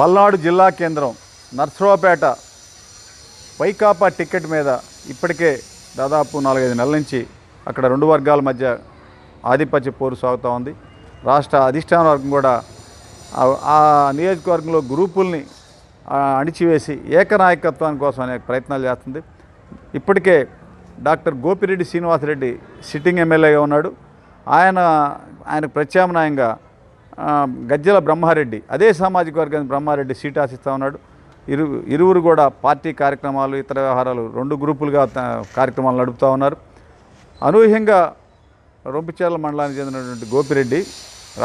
పల్నాడు జిల్లా కేంద్రం నర్సరావుపేట వైకాపా టికెట్ మీద ఇప్పటికే దాదాపు నాలుగైదు నెలల నుంచి అక్కడ రెండు వర్గాల మధ్య ఆధిపత్య పోరు సాగుతూ ఉంది. రాష్ట్ర అధిష్టాన వర్గం కూడా ఆ- నియోజకవర్గంలో గ్రూపుల్ని అణిచివేసి ఏకనాయకత్వాని కోసం అనేక ప్రయత్నాలు చేస్తుంది. ఇప్పటికే డాక్టర్ గోపిరెడ్డి శ్రీనివాసరెడ్డి సిట్టింగ్ ఎమ్మెల్యేగా ఉన్నాడు. ఆయన ఆయనకు ప్రత్యామ్నాయంగా గజ్జల బ్రహ్మారెడ్డి. అదే సామాజిక వర్గానికి బ్రహ్మారెడ్డి సీట్ ఆశిస్తూ ఉన్నాడు. ఇరు ఇరువురు కూడా పార్టీ కార్యక్రమాలు ఇతర వ్యవహారాలు రెండు గ్రూపులుగా కార్యక్రమాలు నడుపుతూ ఉన్నారు. అనూహ్యంగా రొంపిచేర్ల మండలానికి చెందినటువంటి గోపిరెడ్డి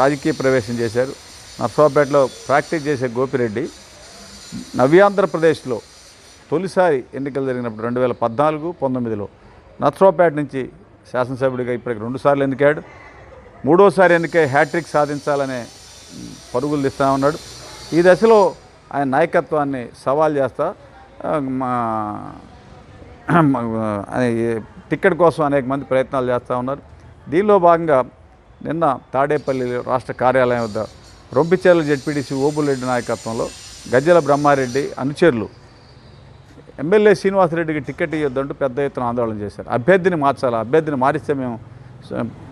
రాజకీయ ప్రవేశం చేశారు. నర్సాపేటలో ప్రాక్టీస్ చేసే గోపిరెడ్డి నవ్యాంధ్రప్రదేశ్లో తొలిసారి ఎన్నికలు జరిగినప్పుడు రెండు వేల పద్నాలుగు పంతొమ్మిదిలో నర్సాపేట నుంచి శాసనసభ్యుడిగా ఇప్పటికి రెండుసార్లు ఎన్నికాడు మూడోసారి ఎన్నికై హ్యాట్రిక్ సాధించాలనే పరుగులు తీస్తూ ఉన్నాడు. ఈ దశలో ఆయన నాయకత్వాన్ని సవాల్ చేస్తా మా టికెట్ కోసం అనేక మంది ప్రయత్నాలు చేస్తూ ఉన్నారు. దీనిలో భాగంగా నిన్న తాడేపల్లి రాష్ట్ర కార్యాలయం వద్ద రొంపిచేర్ల జెడ్పీటీసీ ఓబులరెడ్డి నాయకత్వంలో గజ్జల బ్రహ్మారెడ్డి అనుచరులు ఎమ్మెల్యే శ్రీనివాసరెడ్డికి టికెట్ ఇవ్వద్దంటూ పెద్ద ఎత్తున ఆందోళన చేశారు. అభ్యర్థిని మార్చాలి? అభ్యర్థిని మారిస్తే మేము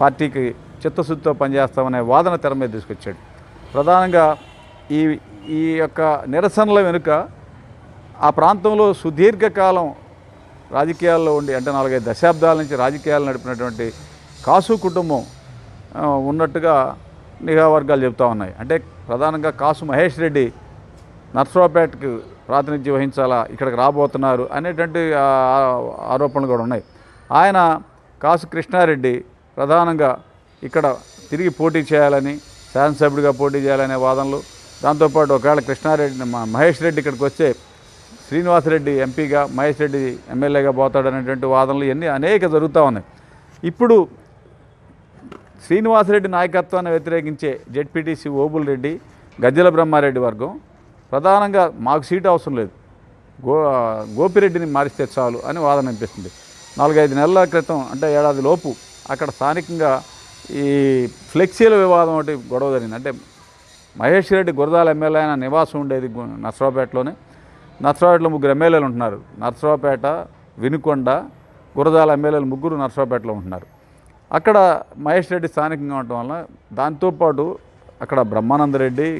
పార్టీకి చిత్తశుద్ధితో పనిచేస్తామనే వాదన తెర మీద తీసుకొచ్చాడు. ప్రధానంగా ఈ ఈ యొక్క నిరసనల వెనుక ఆ ప్రాంతంలో సుదీర్ఘకాలం రాజకీయాల్లో ఉండి అంటే నాలుగైదు దశాబ్దాల నుంచి రాజకీయాలు నడిపినటువంటి కాసు కుటుంబం ఉన్నట్టుగా నిఘా వర్గాలు చెబుతూ ఉన్నాయి. అంటే ప్రధానంగా కాసు మహేష్ రెడ్డి నర్సరావుపేటకు ప్రాతినిధ్యం వహించాలా ఇక్కడికి రాబోతున్నారు అనేటువంటి ఆరోపణలు కూడా ఉన్నాయి. ఆయన కాసు కృష్ణారెడ్డి ప్రధానంగా ఇక్కడ తిరిగి పోటీ చేయాలని శాసనసభ్యుడిగా పోటీ చేయాలనే వాదనలు. దాంతోపాటు ఒకవేళ కృష్ణారెడ్డి మహేష్ రెడ్డి ఇక్కడికి వస్తే శ్రీనివాసరెడ్డి ఎంపీగా మహేష్ రెడ్డి ఎమ్మెల్యేగా పోతాడనేటువంటి వాదనలు ఇవన్నీ అనేక జరుగుతూ ఉన్నాయి. ఇప్పుడు శ్రీనివాసరెడ్డి నాయకత్వాన్ని వ్యతిరేకించే జెడ్పీటీసీ ఓబుల్ రెడ్డి గజ్జల బ్రహ్మారెడ్డి వర్గం ప్రధానంగా మాకు సీటు అవసరం లేదు. గో గోపిరెడ్డిని మారిస్తే చాలు అని వాదన అనిపిస్తుంది నాలుగైదు నెలల క్రితం అంటే ఏడాది లోపు అక్కడ స్థానికంగా ఈ ఫ్లెక్సీల వివాదం ఒకటి గొడవ జరిగింది. అంటే మహేష్ రెడ్డి గురదాల ఎమ్మెల్యే అయిన నివాసం ఉండేది నర్సరావుపేటలోనే. నర్సరావుపేటలో ముగ్గురు ఎమ్మెల్యేలు ఉంటున్నారు. నర్సరావుపేట వినుకొండ గురదాల ఎమ్మెల్యేలు ముగ్గురు నర్సరావుపేటలో ఉంటున్నారు. అక్కడ మహేష్ రెడ్డి స్థానికంగా ఉండటం వల్ల దాంతోపాటు అక్కడ బ్రహ్మానందరెడ్డి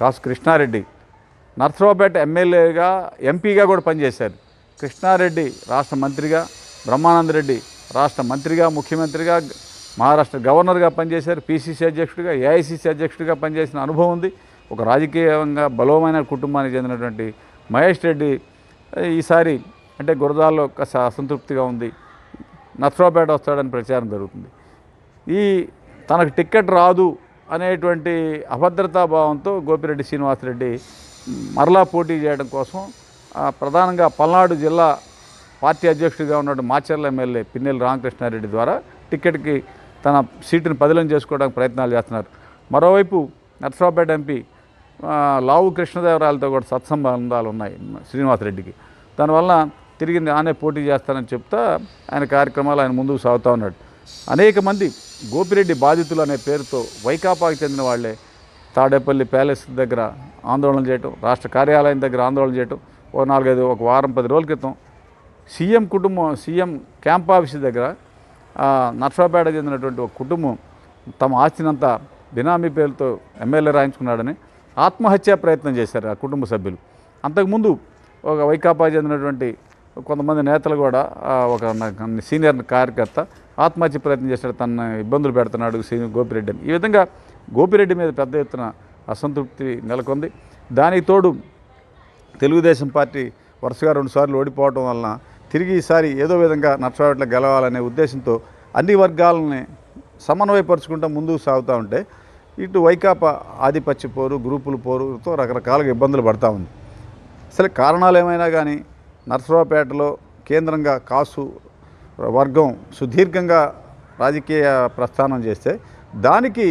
కాసు కృష్ణారెడ్డి నర్సరావుపేట ఎమ్మెల్యేగా ఎంపీగా కూడా పనిచేశారు. కృష్ణారెడ్డి రాష్ట్ర మంత్రిగా బ్రహ్మానందరెడ్డి రాష్ట్ర మంత్రిగా ముఖ్యమంత్రిగా మహారాష్ట్ర గవర్నర్గా పనిచేశారు పీసీసీ అధ్యక్షుడిగా ఏఐసీసీ అధ్యక్షుడిగా పనిచేసిన అనుభవం ఉంది. ఒక రాజకీయంగా బలమైన కుటుంబానికి చెందినటువంటి మహేష్ రెడ్డి ఈసారి అంటే గురజాల్లో కాస్త అసంతృప్తిగా ఉంది. నత్రోపేట వస్తాడని ప్రచారం జరుగుతుంది. ఈ తనకు టిక్కెట్ రాదు అనేటువంటి అభద్రతా భావంతో గోపిరెడ్డి శ్రీనివాసరెడ్డి మరలా పోటీ చేయడం కోసం ప్రధానంగా పల్నాడు జిల్లా పార్టీ అధ్యక్షుడిగా ఉన్నటువంటి మాచర్ల ఎమ్మెల్యే పిన్నెల్లి రామకృష్ణారెడ్డి ద్వారా టిక్కెట్కి తన సీటును పదిలం చేసుకోవడానికి ప్రయత్నాలు చేస్తున్నారు. మరోవైపు నర్సరావుపేట ఎంపీ లావు కృష్ణదేవరాయలతో కూడా సత్సంబంధాలు ఉన్నాయి శ్రీనివాసరెడ్డికి. దానివల్ల తిరిగి ఆనే పోటీ చేస్తానని చెప్తా ఆయన కార్యక్రమాలు ఆయన ముందుకు సాగుతూ ఉన్నాడు. అనేక మంది గోపిరెడ్డి బాధితులు అనే పేరుతో వైకాపాకి చెందిన వాళ్ళే తాడేపల్లి ప్యాలెస్ దగ్గర ఆందోళన చేయటం రాష్ట్ర కార్యాలయం దగ్గర ఆందోళన చేయటం ఓ నాలుగైదు ఒక వారం పది రోజుల క్రితం సీఎం కుటుంబం సీఎం క్యాంప్ ఆఫీస్ దగ్గర నర్సాపేట చెందినటువంటి ఒక కుటుంబం తమ ఆస్తినంతా బినామీ పేరుతో ఎమ్మెల్యే రాయించుకున్నాడని ఆత్మహత్యా ప్రయత్నం చేశారు ఆ కుటుంబ సభ్యులు. అంతకుముందు ఒక వైకాపా చెందినటువంటి కొంతమంది నేతలు కూడా ఒక సీనియర్ కార్యకర్త ఆత్మహత్య ప్రయత్నం చేశాడు తన ఇబ్బందులు పెడుతున్నాడు సీనియర్ గోపిరెడ్డి అని. ఈ విధంగా గోపిరెడ్డి మీద పెద్ద ఎత్తున అసంతృప్తి నెలకొంది. దానికి తోడు తెలుగుదేశం పార్టీ వరుసగా రెండుసార్లు ఓడిపోవడం వలన తిరిగి ఈసారి ఏదో విధంగా నర్సరావుపేటలో గెలవాలనే ఉద్దేశంతో అన్ని వర్గాలని సమన్వయపరుచుకుంటూ ముందుకు సాగుతూ ఉంటే ఇటు వైకాపా ఆధిపత్య పోరు గ్రూపుల పోరుతో రకరకాలుగా ఇబ్బందులు పడతా ఉంది. అసలు కారణాలు ఏమైనా కానీ నర్సరావుపేటలో కేంద్రంగా కాసు వర్గం సుదీర్ఘంగా రాజకీయ ప్రస్థానం చేస్తే దానికి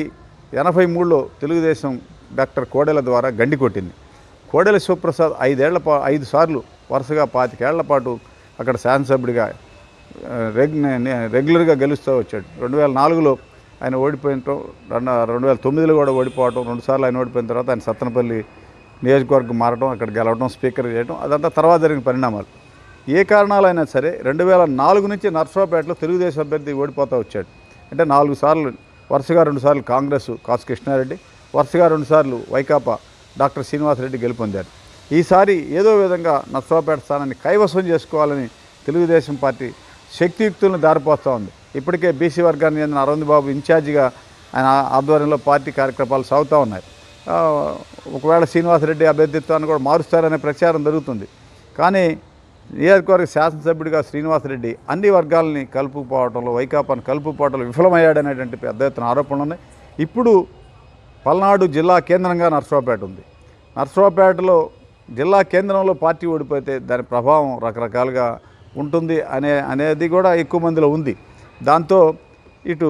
ఎనభై మూడులో తెలుగుదేశం డాక్టర్ కోడెల ద్వారా గండి కొట్టింది. కోడెల శివప్రసాద్ ఐదేళ్ళ పా ఐదు సార్లు వరుసగా పాతికేళ్ళ పాటు అక్కడ శాసనసభ్యుడిగా రెగ్ రెగ్యులర్గా గెలుస్తూ వచ్చాడు. రెండు వేల నాలుగులో ఆయన ఓడిపోయినటం రెండు రెండు వేల తొమ్మిదిలో కూడా ఓడిపోవటం రెండుసార్లు ఆయన ఓడిపోయిన తర్వాత ఆయన సత్తనపల్లి నియోజకవర్గం మారడం అక్కడ గెలవడం స్పీకర్ చేయడం అదంతా తర్వాత జరిగిన పరిణామాలు. ఏ కారణాలైనా సరే రెండు వేల నాలుగు నుంచి నర్సరావుపేటలో తెలుగుదేశం అభ్యర్థి ఓడిపోతూ వచ్చాడు. అంటే నాలుగు సార్లు వరుసగా రెండుసార్లు కాంగ్రెస్ కాసు కృష్ణారెడ్డి వరుసగా రెండుసార్లు వైకాపా డాక్టర్ శ్రీనివాసరెడ్డి గెలుపొందారు. ఈసారి ఏదో విధంగా నర్సరావుపేట స్థానాన్ని కైవసం చేసుకోవాలని తెలుగుదేశం పార్టీ శక్తియుక్తులను దారిపోస్తూ ఉంది. ఇప్పటికే బీసీ వర్గాన్ని చెందిన అరవింద్ బాబు ఇన్ఛార్జిగా ఆయన ఆధ్వర్యంలో పార్టీ కార్యక్రమాలు సాగుతూ ఉన్నాయి. ఒకవేళ శ్రీనివాసరెడ్డి అభ్యర్థిత్వాన్ని కూడా మారుస్తారనే ప్రచారం జరుగుతుంది. కానీ నియోజకవర్గ శాసనసభ్యుడిగా శ్రీనివాసరెడ్డి అన్ని వర్గాలని కలుపుకోవటంలో వైకాపాను కలుపుకోవటంలో విఫలమయ్యాడనేటువంటి పెద్ద ఎత్తున ఆరోపణలు ఉన్నాయి. ఇప్పుడు పల్నాడు జిల్లా కేంద్రంగా నర్సరావుపేట ఉంది. నర్సరావుపేటలో జిల్లా కేంద్రంలో పార్టీ ఓడిపోతే దాని ప్రభావం రకరకాలుగా ఉంటుంది అనే అనేది కూడా ఎక్కువ మందిలో ఉంది. దాంతో ఇటు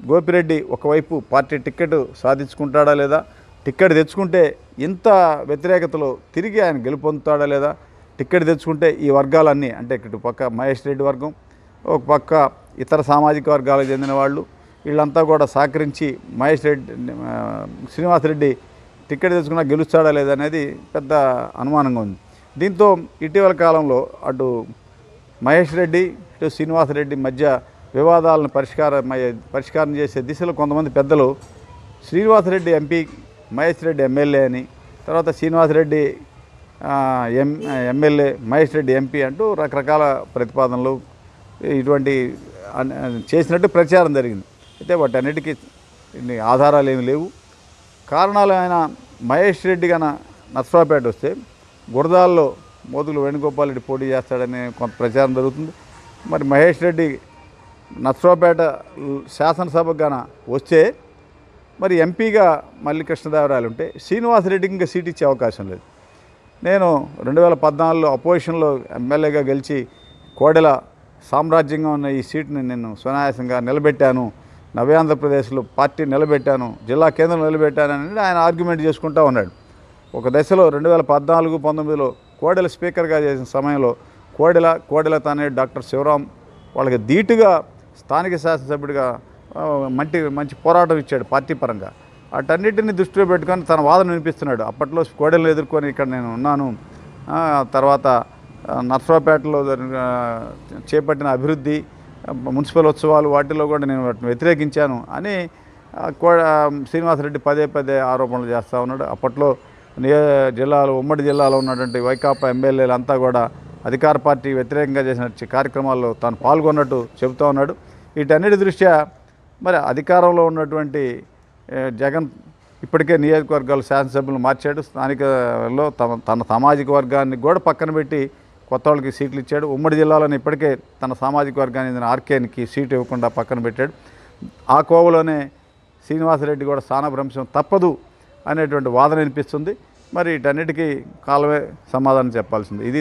గోపిరెడ్డి ఒకవైపు పార్టీ టిక్కెట్ సాధించుకుంటాడా లేదా? టిక్కెట్ తెచ్చుకుంటే ఇంత వ్యతిరేకతలో తిరిగి ఆయన గెలుపొందుతాడా లేదా? టిక్కెట్ తెచ్చుకుంటే ఈ వర్గాలన్నీ అంటే ఇటు పక్క మహేష్ రెడ్డి వర్గం ఒక పక్క ఇతర సామాజిక వర్గాలకు చెందిన వాళ్ళు వీళ్ళంతా కూడా సహకరించి మహేష్ రెడ్డి శ్రీనివాసరెడ్డి టికెట్ తెచ్చుకున్నా గెలుస్తాడా లేదా అనేది పెద్ద అనుమానంగా ఉంది. దీంతో ఇటీవల కాలంలో అటు మహేష్ రెడ్డి ఇటు శ్రీనివాసరెడ్డి మధ్య వివాదాలను పరిష్కారం పరిష్కారం చేసే దిశలో కొంతమంది పెద్దలు శ్రీనివాసరెడ్డి ఎంపీ మహేష్ రెడ్డి ఎమ్మెల్యే అని తర్వాత Srinivasa Reddy M MLA Mahesh Reddy MP అంటూ రకరకాల ప్రతిపాదనలు ఇటువంటి చేసినట్టు ప్రచారం జరిగింది. అయితే వాటన్నిటికీ ఆధారాలు ఏమి లేవు. కారణాలు ఆయన మహేష్ రెడ్డి గన నర్సరావుపేట వస్తే గురదాల్లో మోదుగులు వేణుగోపాల్ రెడ్డి పోటీ చేస్తాడని కొంత ప్రచారం జరుగుతుంది. మరి మహేష్ రెడ్డి నర్సరావుపేట శాసనసభకు గాన వస్తే మరి ఎంపీగా మల్లి కృష్ణదేవరాయలు ఉంటే శ్రీనివాసరెడ్డికి ఇంకా సీట్ ఇచ్చే అవకాశం లేదు. నేను రెండు వేల పద్నాలుగులో అపోజిషన్లో ఎమ్మెల్యేగా గెలిచి కోడెల సామ్రాజ్యంగా ఉన్న ఈ సీట్ని నేను సునాయాసంగా నిలబెట్టాను. నవ్యాంధ్రప్రదేశ్లో పార్టీ నిలబెట్టాను జిల్లా కేంద్రం నిలబెట్టాను అని ఆయన ఆర్గ్యుమెంట్ చేసుకుంటూ ఉన్నాడు. ఒక దశలో రెండు వేల పద్నాలుగు పంతొమ్మిదిలో కోడెల స్పీకర్గా చేసిన సమయంలో కోడెల కోడెల తనే డాక్టర్ శివరాం వాళ్ళకి ధీటుగా స్థానిక శాసనసభ్యుడిగా మంచి మంచి పోరాటం ఇచ్చాడు పార్టీ పరంగా. అటన్నిటిని దృష్టిలో పెట్టుకొని తన వాదన వినిపిస్తున్నాడు. అప్పట్లో కోడెలను ఎదుర్కొని ఇక్కడ నేను ఉన్నాను. తర్వాత నర్సరావుపేటలో చేపట్టిన అభివృద్ధి మున్సిపల్ ఉత్సవాలు వాటిలో కూడా నేను వాటిని వ్యతిరేకించాను అని శ్రీనివాసరెడ్డి పదే పదే ఆరోపణలు చేస్తూ ఉన్నాడు. అప్పట్లో నియో జిల్లాలో ఉమ్మడి జిల్లాలో ఉన్నటువంటి వైకాపా ఎమ్మెల్యేలు అంతా కూడా అధికార పార్టీ వ్యతిరేకంగా చేసిన కార్యక్రమాల్లో తాను పాల్గొన్నట్టు చెబుతూ ఉన్నాడు. వీటన్నిటి దృష్ట్యా మరి అధికారంలో ఉన్నటువంటి జగన్ ఇప్పటికే నియోజకవర్గాలు శాసనసభ్యులు మార్చాడు. స్థానికలో తమ తన సామాజిక వర్గాన్ని కూడా పక్కన పెట్టి కొత్త వాళ్ళకి సీట్లు ఇచ్చాడు. ఉమ్మడి జిల్లాలోనే ఇప్పటికే తన సామాజిక వర్గానికి ఆర్కేన్కి సీటు ఇవ్వకుండా పక్కన పెట్టాడు. ఆ కోవలోనే శ్రీనివాసరెడ్డి కూడా స్థానభ్రంశం తప్పదు అనేటువంటి వాదన వినిపిస్తుంది. మరి వీటన్నిటికీ కాలమే సమాధానం చెప్పాల్సింది. ఇది